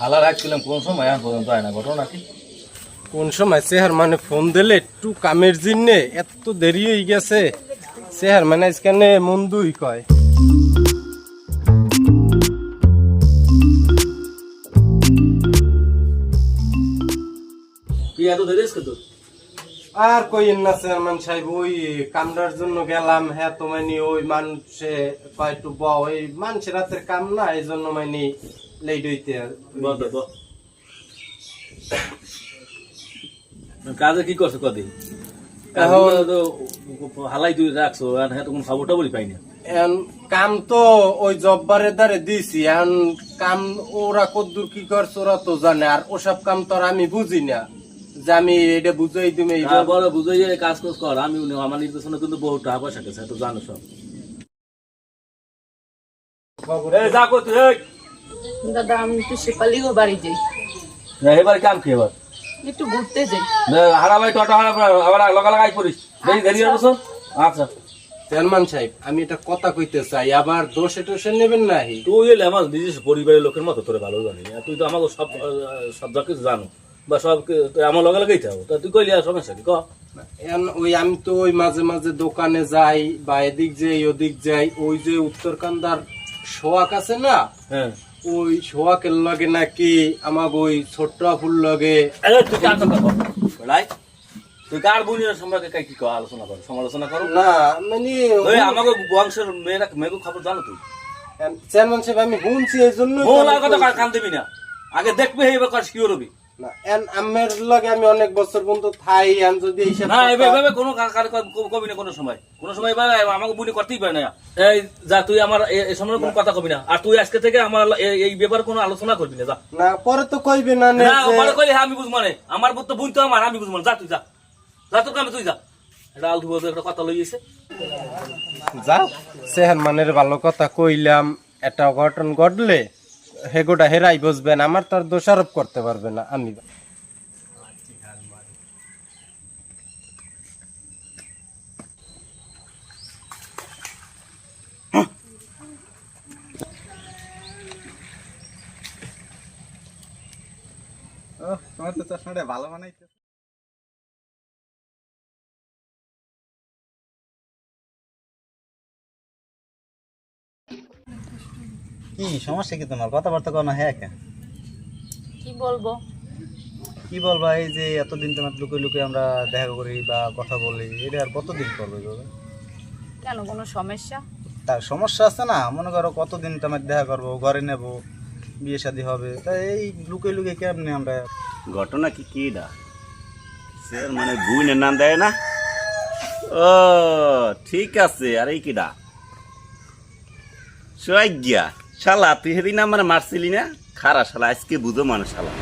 হালা রাখছিলাম কোন সময়? আর পর্যন্ত হয় না ঘটনা কি কোন সময়? চেহার মানে ফোন দিলে একটু কামের জিন্নে এত দেরি হয়ে গেছে। চেহার মানে আজকানে মন দুই কয়। এত দেরি আছে তো? আর কইন না চেয়ারম্যান সাহেব ওই কামটার জন্য গেলাম। হ্যাঁ তো মানে ওই মানুষে একটু ব ওই মানুষের হাতের কাম না এই জন্য মানে লেট হইতে। কাজে কি করছ কদিন? হালাই তুই রাখছো হ্যাঁ তো কোনো খবর টবরই পাই না। এখন কাম তো ওই জব্বারের দ্বারে দিছি কাম ওরা কদ্দুর কি করছে ওরা তো জানে আর ওসব কাম তো আর আমি বুঝি না। যে আমি এটা বুঝাই তুমি এইটা তারপরে বুঝে কাজ কাজ কর আমি আমার নির্দেশনে কিন্তু বহু টাকা পয়সা গেছে তো জানো সব। যা করতে এই দাদা আমি একটু শেপালিও বাড়ি যাই। না, এবার কাম কি এবার? একটু ঘুরতে যাই। হারা ভাই টোটা হারা আবার লগা লাগাই পড়িস। দেরি দেরি হচ্ছে আচ্ছা। চেয়ারম্যান সাহেব আমি এটা কথা কইতে চাই আবার দোষে টোষে নেবেন না। তুই এলে আমার নিজস্ব পরিবারের লোকের মতো তোরে ভালো জানি তুই তো আমাকে সব সব কিছু জানো। বা সব আমার লগে লাগাই থাকো তা তুই কইলি আর সমস্যা কি? ক। ওই আমি তো ওই মাঝে মাঝে দোকানে যাই বা এদিক যাই ওদিক যাই ওই যে উত্তরকান্দার সোয়াক আছে না হ্যাঁ। ওই সোয়াকের লগে নাকি আমাকে ওই ছোট্ট ফুল লগে তুই কার কথা কর তুই কার বুনিয়ার সম্পর্কে কাই কি আলোচনা কর সমালোচনা করো। না মানে ওই আমাকে বংশের মেয়েরা মেয়েকে খবর জানো তুই? চেয়ারম্যান সাহেব আমি শুনছি এই জন্য কথা কান দিবি না? আগে দেখবে এবার কাজ কি করবি এন আমের লগে আমি অনেক বছর পর্যন্ত থাই আন যদি এইসব না এভাবে কোনো কার- কার কার- কবি না কোনো সময়। কোনো সময় এবার আমাকে বুনি করতেই পারে না। এই যা তুই আমার এ- এই সময় কোনো কথা কবি না। আর তুই আজকে থেকে আমার এই ব্যাপারে কোনো আলোচনা করবি না যা। না পরে তো কইবে না না যে- কইলে হ্যাঁ আমি বুঝ মানে আমার বুঝ তো বুঝ তো আমার আমি বুঝ মানে যা তুই যা। যা তোর কামে তুই যা। এটা আলতু বলতে একটা কথা লইয়েছে যা সেহান মানের ভালো কথা কইলাম। একটা অঘটন ঘটলে হেগোটা হেরাই বসবেন আমার তার দোষারোপ করতে পারবে না আমি। তো ভালো বানাইতে কি সমস্যা কি তোমার? কথাবার্তা কোনো হ্যাঁ কেন কি বলব? কি বলবা এই যে এতদিন তোমার লুকে লুকে আমরা দেখা করি বা কথা বলি এটা আর কতদিন করবে এভাবে? কেন কোনো সমস্যা? তার সমস্যা আছে না মনে করো কতদিন তোমার দেখা করব ঘরে নেব বিয়ে শাদী হবে তা এই লুকে লুকে কেমনি আমরা ঘটনা কি কি দা? স্যার মানে বুইনের নাম দেয় না? ও ঠিক আছে আর এই কিডা সোয়াজ্ঞা শালা তুই সেদিন আমার মারছিলি না? খারা শালা আজকে বুঝো মানুষ শালা।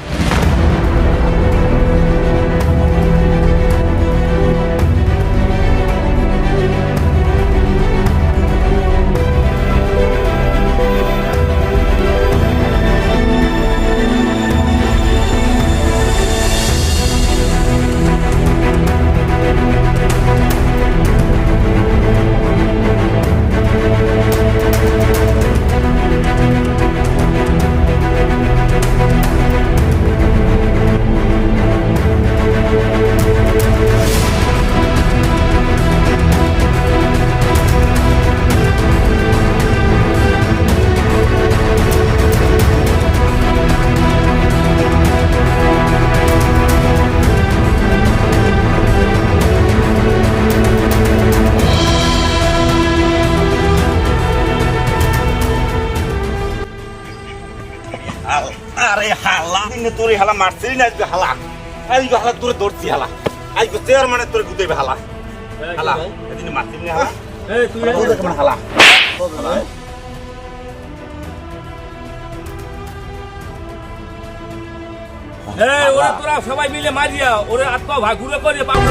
হালা দিনে তোর হালা মারছিলি না আজকে হালা। আজকে হালা তোরে ধরছি হালা। আজকে চেয়ার মানে তোরে গুদেবে হালা। হালা এদিন মারছিলি না হালা? এই তুই বুঝে হালা? ওরা তোরা সবাই মিলে মারিয়া ওরে আত্মা ভাগ ঘুরে করে পাবো